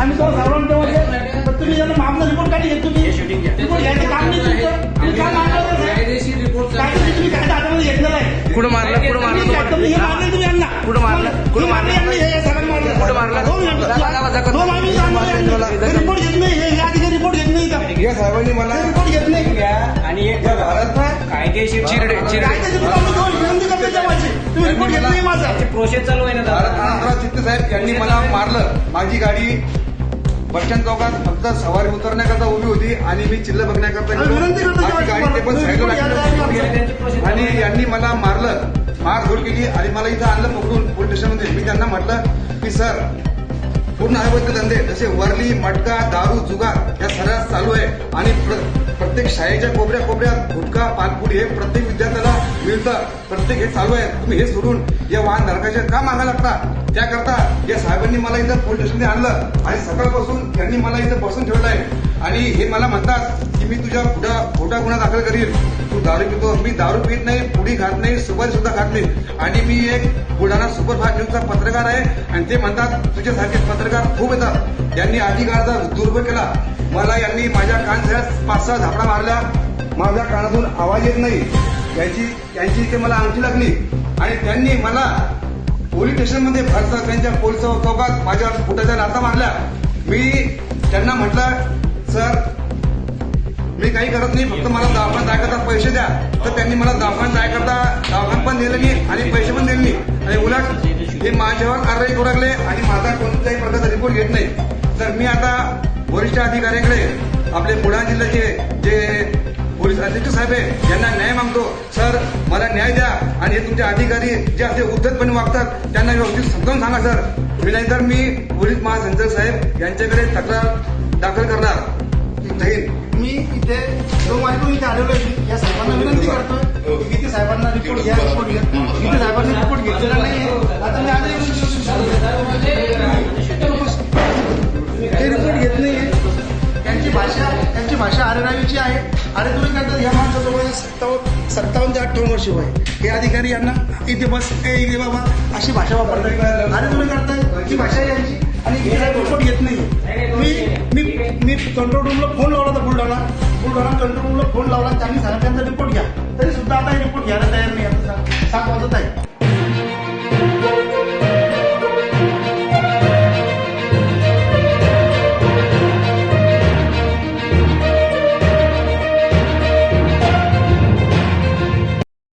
आम्ही तो सर्वांना तेव्हा पण तुम्ही यांना मागचा रिपोर्ट काढी घेत तुम्ही. रिपोर्ट घ्यायचं काम नाही तुमचं. तुम्ही काय मागणार नाही? कायदेशीर रिपोर्ट कायदेशीर तुम्ही कायदा हातामध्ये घेतलेला आहे? कुठं मारलं? कुठं मारलं तुम्ही काय- तुम्ही हे मारले तुम्ही यांना. कुठं मारलं? कुठं हे मारले? यांनी, हे सगळ्यांना मारलं. कुठं मारलं? दोन मिनिटं. सांगा माझा कसं- दोन आम्ही सांगतो यांनी. हे रिपोर्ट घेत नाही. हे रिपोर्ट घेत नाही का? साहेबांनी मला हे रिपोर्ट घेत नाही. घ्या आणि एक या भारत कायदेशीर चिरडे चिरडे कायद्याची तुम्हाला आम्ही दोन विनंती करतो तेव्हाची तुम्ही रिपोर्ट घेत नाही माझा. प्रोसेस चालू आहे ना भारत दादा चित्ते साहेब यांनी मला मारलं. माझी गाडी बसस्टँड चौकात फक्त सवारी उतरण्याकरता उभी होती आणि मी चिल्ल बघण्याकरता गाडी ते पण साईडला आणि यांनी मला मारलं. मारझोड केली आणि मला इथं आणलं पकडून पोलीस स्टेशनमध्ये मी त्यांना म्हटलं की सर पूर्ण अवैध धंदे जसे वर्ली मटका दारू जुगार या सर्व चालू आहे. आणि प्र- प्रत्येक शाळेच्या कोपऱ्या कोपऱ्यात गुटखा पानपुडी हे प्रत्येक विद्यार्थ्याला मिळतं. प्रत्येक हे चालू आहे. तुम्ही हे सोडून या वाहन धारकाच्या का मागायला लागता? त्याकरता त्यांनी मला इथं पोलीस स्टेशनमध्ये आणलं आणि सकाळपासून त्यांनी मला इथं बसून ठेवलं आहे आणि हे मला म्हणतात की मी तुझ्या पुढा खोटा गुन्हा दाखल करील तू दारू पितो. मी दारू पित नाही पुढी खात नाही सुपारी सुद्धा खात नाही. आणि मी एक बुलढाणा सुपरफास्ट न्यूजचा पत्रकार आहे. आणि ते म्हणतात तुझ्यासारखे पत्रकार खूप येतात. यांनी अधिकाराचा दुर्भोग केला. मला यांनी माझ्या कानसऱ्यात पाच सहा झापडा मारल्या. माझ्या कानातून आवाज येत नाही. यांची यांची इथे मला अंगठी लागली. आणि त्यांनी मला पोलीस स्टेशनमध्ये भारत त्यांच्या पोलीस चौकात माझ्यावर फुटाच्या लाथा मारल्या. मी त्यांना म्हटलं सर मी काही करत नाही फक्त मला दवाखान्यात जायकरता पैसे द्या. तर त्यांनी मला दवाखान्यात जायकरता दवाखान पण दिलं नाही आणि पैसे पण दिले नाही. आणि उलट हे माझ्यावर कारवाई करू लागले आणि माझा कोणत्याही प्रकारचा रिपोर्ट घेत नाही. तर मी आता वरिष्ठ अधिकाऱ्याकडे आपले बुलढाणा जिल्ह्याचे जे पोलीस अध्यक्ष साहेब आहे यांना न्याय मागतो. सर मला न्याय द्या. आणि हे तुमचे अधिकारी जे असे उद्धतपणे वागतात त्यांना व्यवस्थित समजावून सांगा सर. मी नाहीतर मी पोलीस महासंचालक साहेब यांच्याकडे तक्रार दाखल करणार. मी इथे इथे आलेलो आहे. या साहेबांना विनंती करतोय. की साहेबांना रिपोर्ट घ्या रिपोर्ट घ्या. सत्तावन्न सत्तावन्न ते अठ्ठावन्न वर्ष वय. हे अधिकारी यांना इथे बस ए इथे बाबा अशी भाषा वापरतात. अरे तुम्ही करताय? ही भाषा यांची. आणि हे रिपोर्ट घेत नाही. मी मी मी कंट्रोल रूमला फोन लावला होता बुलढाणा बुलढाणा कंट्रोल रूमला फोन लावला. त्यांनी सांगितलं त्यांचा रिपोर्ट घ्या. तरी सुद्धा आता रिपोर्ट घ्यायला तयार नाही. आता सात वाजत आहे.